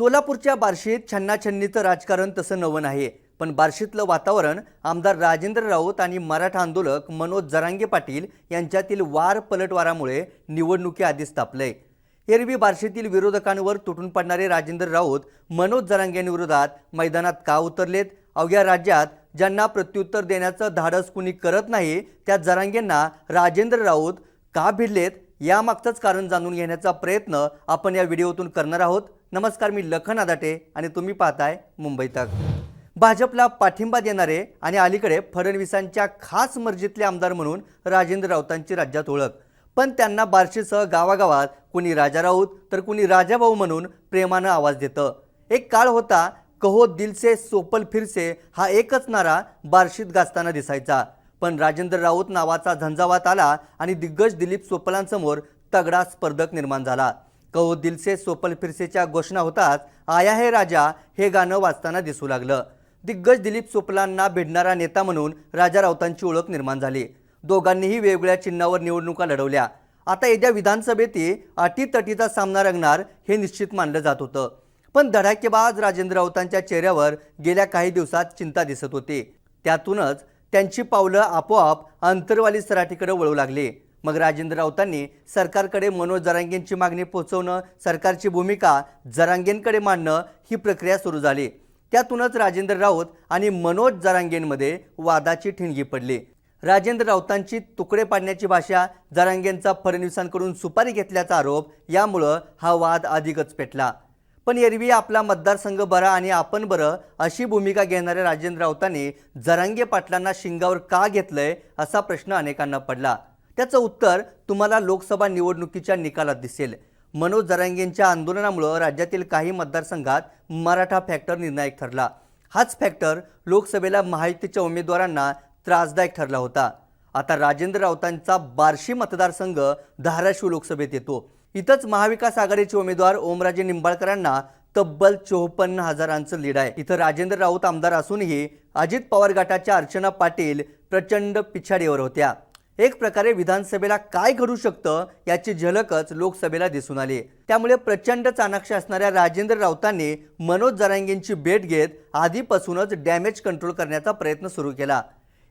सोलापूरच्या बार्शीत छन्नाछन्नीचं राजकारण तसं नवं आहे पण बार्शीतलं वातावरण आमदार राजेंद्र राऊत आणि मराठा आंदोलक मनोज जरांगे पाटील यांच्यातील वार पलटवारामुळे निवडणुकीआधीच तापलंय. एरवी बार्शीतील विरोधकांवर तुटून पडणारे राजेंद्र राऊत मनोज जरांगेंविरोधात मैदानात का उतरलेत? अवघ्या राज्यात ज्यांना प्रत्युत्तर देण्याचं धाडस कुणी करत नाही त्या जरांगेंना राजेंद्र राऊत का भिडलेत? यामागचंच कारण जाणून घेण्याचा प्रयत्न आपण या व्हिडिओतून करणार आहोत. नमस्कार मी लखन आदाटे आणि तुम्ही पाहताय मुंबई तक. भाजपला पाठिंबा देणारे आणि अलीकडे फडणवीसांच्या खास मर्जीतले आमदार म्हणून राजेंद्र राऊतांची राज्यात ओळख. पण त्यांना बार्शीसह गावागावात कुणी राजा राऊत तर कुणी राजाभाऊ म्हणून प्रेमानं आवाज देतं. एक काळ होता कहो दिलसे सोपल फिरसे हा एकच नारा बार्शीत गाजताना दिसायचा. पण राजेंद्र राऊत नावाचा झंझावात आला आणि दिग्गज दिलीप सोपलांसमोर तगडा स्पर्धक निर्माण झाला. कौ दिलसे सोपल फिरसेच्या घोषणा होताच आया हे राजा हे गाणं वाचताना दिसू लागलं. दिग्गज दिलीप सोपलांना भिडणारा नेता म्हणून राजा राऊतांची ओळख निर्माण झाली. दोघांनीही वेगवेगळ्या चिन्हावर निवडणुका लढवल्या. आता येत्या विधानसभेतही अटीतटीचा सामना रंगणार हे निश्चित मानलं जात होतं. पण धडाकेबाज राजेंद्र राऊतांच्या चेहऱ्यावर गेल्या काही दिवसात चिंता दिसत होती. त्यातूनच त्यांची पावलं आपोआप अंतरवाली सराठीकडे वळू लागली. मग राजेंद्र राऊतांनी सरकारकडे मनोज जरांगेंची मागणी पोहोचवणं सरकारची भूमिका जरांगेंकडे मांडणं ही प्रक्रिया सुरू झाली. त्यातूनच राजेंद्र राऊत आणि मनोज जरांगेंमध्ये वादाची ठिणगी पडली. राजेंद्र राऊतांची तुकडे पाडण्याची भाषा जरांगेंचा फडणवीसांकडून सुपारी घेतल्याचा आरोप यामुळं हा वाद अधिकच पेटला. पण एरवी आपला मतदारसंघ बरा आणि आपण बरं अशी भूमिका घेणाऱ्या राजेंद्र राऊतांनी जरांगे पाटलांना शिंगावर का घेतलंय असा प्रश्न अनेकांना पडला. त्याचं उत्तर तुम्हाला लोकसभा निवडणुकीच्या निकालात दिसेल. मनोज जरांगेंच्या आंदोलनामुळं राज्यातील काही मतदारसंघात मराठा फॅक्टर निर्णायक ठरला. हाच फॅक्टर लोकसभेला महायुतीच्या उमेदवारांना त्रासदायक ठरला होता. आता राजेंद्र राऊतांचा बार्शी मतदारसंघ धाराशिव लोकसभेत येतो. इथंच महाविकास आघाडीचे उमेदवार ओमराजे निंबाळकरांना तब्बल चोपन्न हजारांचं लीड आहे. इथं राजेंद्र राऊत आमदार असूनही अजित पवार गटाच्या अर्चना पाटील प्रचंड पिछाडीवर होत्या. एक प्रकारे विधानसभेला काय घडू शकतं याची झलकच लोकसभेला दिसून आली. त्यामुळे प्रचंड चाणाक्ष असणाऱ्या राजेंद्र राऊतांनी मनोज जरांगेंची भेट घेत आधीपासूनच डॅमेज कंट्रोल करण्याचा प्रयत्न सुरू केला.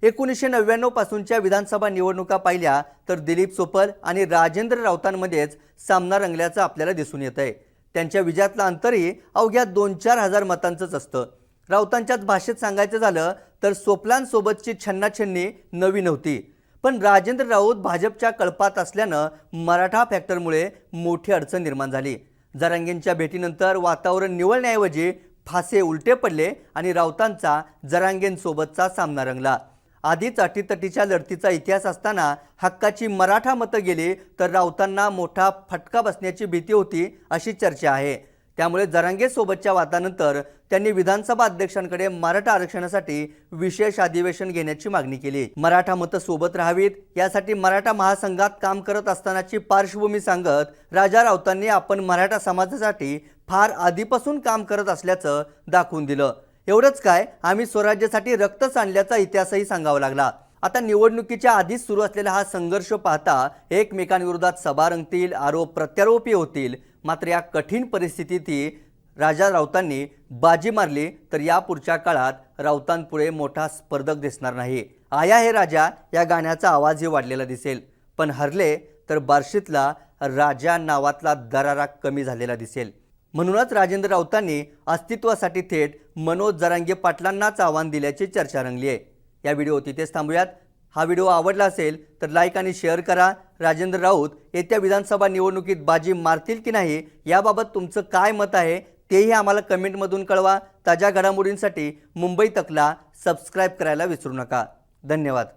एकोणीसशे नव्याण्णव पासूनच्या विधानसभा निवडणुका पाहिल्या तर दिलीप सोपल आणि राजेंद्र राऊतांमध्येच सामना रंगल्याचं आपल्याला दिसून येत आहे त्यांच्या विजयातलं अंतरही अवघ्या दोन चार हजार मतांचंच असतं. राऊतांच्याच भाषेत सांगायचं झालं तर सोपलांसोबतची छन्नाछन्नी नवी नव्हती. पण राजेंद्र राऊत भाजपच्या कळपात असल्यानं मराठा फॅक्टरमुळे मोठी अडचण निर्माण झाली. जरांगेंच्या भेटीनंतर वातावरण निवळण्याऐवजी फासे उलटे पडले आणि राऊतांचा जरांगेंसोबतचा सामना रंगला. आधीच अटीतटीच्या लढतीचा इतिहास असताना हक्काची मराठा मतं गेली तर राऊतांना मोठा फटका बसण्याची भीती होती अशी चर्चा आहे. त्यामुळे जरांगेसोबतच्या वादानंतर त्यांनी विधानसभा अध्यक्षांकडे मराठा आरक्षणासाठी विशेष अधिवेशन घेण्याची मागणी केली. मराठा मतं सोबत राहावीत यासाठी मराठा महासंघात काम करत असतानाची पार्श्वभूमी सांगत राजा राऊतांनी आपण मराठा समाजासाठी फार आधीपासून काम करत असल्याचं दाखवून दिलं. एवढंच काय आम्ही स्वराज्यासाठी रक्त सांडल्याचा इतिहासही सांगावा लागला. आता निवडणुकीच्या आधीच सुरू असलेला हा संघर्ष पाहता एकमेकांविरोधात सभा रंगतील आरोप प्रत्यारोपी होतील. मात्र या कठीण परिस्थितीतही राजा राऊतांनी बाजी मारली तर या पुढच्या काळात राऊतांपुढे मोठा स्पर्धक दिसणार नाही. आया हे राजा या गाण्याचा आवाजही वाढलेला दिसेल. पण हरले तर बार्शीतला राजा नावातला दरारा कमी झालेला दिसेल. म्हणूनच राजेंद्र राऊतांनी अस्तित्वासाठी थेट मनोज जरांगे पाटलांनाच आव्हान दिल्याची चर्चा रंगली आहे या व्हिडिओ तिथेच थांबूयात. हा व्हिडिओ आवडला असेल तर लाईक आणि शेअर करा. राजेंद्र राऊत येत्या विधानसभा निवडणुकीत बाजी मारतील की नाही याबाबत तुमचं काय मत आहे तेही आम्हाला कमेंटमधून कळवा. ताज्या घडामोडींसाठी मुंबई तकला सबस्क्राईब करायला विसरू नका. धन्यवाद.